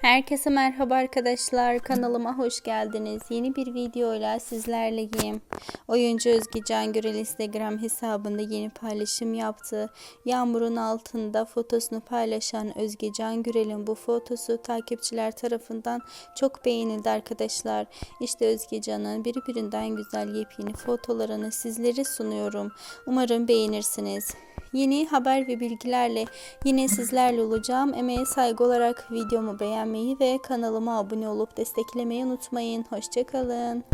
Herkese merhaba arkadaşlar. Kanalıma hoş geldiniz. Yeni bir videoyla sizlerleyim. Oyuncu Özge Cangürel Instagram hesabında yeni paylaşım yaptı. Yağmurun altında fotosunu paylaşan Özge Cangürel'in bu fotosu takipçiler tarafından çok beğenildi arkadaşlar. İşte Özge Can'ın birbirinden güzel yepyeni fotolarını sizlere sunuyorum. Umarım beğenirsiniz. Yeni haber ve bilgilerle yine sizlerle olacağım. Emeğe saygı olarak videomu beğenmeyi ve kanalıma abone olup desteklemeyi unutmayın. Hoşçakalın.